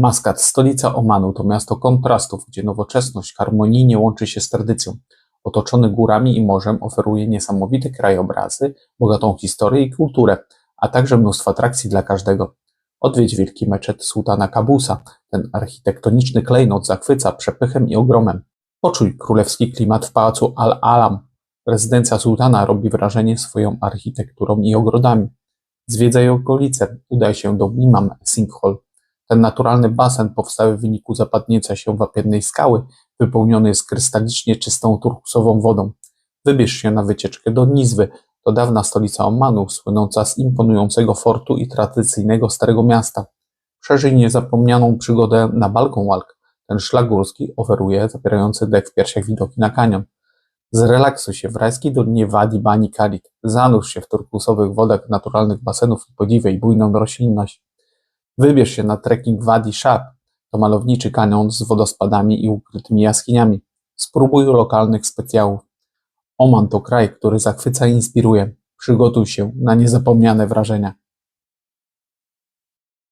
Maskat, stolica Omanu, to miasto kontrastów, gdzie nowoczesność harmonijnie łączy się z tradycją. Otoczony górami i morzem oferuje niesamowite krajobrazy, bogatą historię i kulturę, a także mnóstwo atrakcji dla każdego. Odwiedź wielki meczet sułtana Kabusa. Ten architektoniczny klejnot zachwyca przepychem i ogromem. Poczuj królewski klimat w pałacu Al-Alam. Rezydencja sułtana robi wrażenie swoją architekturą i ogrodami. Zwiedzaj okolice, udaj się do Imam Sinkhol. Ten naturalny basen powstały w wyniku zapadnięcia się wapiennej skały, wypełniony jest krystalicznie czystą turkusową wodą. Wybierz się na wycieczkę do Nizwy, to dawna stolica Omanu, słynąca z imponującego fortu i tradycyjnego Starego Miasta. Przeżyj niezapomnianą przygodę na Balką Walk. Ten szlak górski oferuje zapierający dech w piersiach widoki na kanion. Zrelaksuj się w rajskiej dolinie Wadi Bani Kalit. Zanurz się w turkusowych wodach naturalnych basenów i podziwiaj bujną roślinność. Wybierz się na trekking Wadi Shab. To malowniczy kanion z wodospadami i ukrytymi jaskiniami. Spróbuj lokalnych specjałów. Oman to kraj, który zachwyca i inspiruje. Przygotuj się na niezapomniane wrażenia.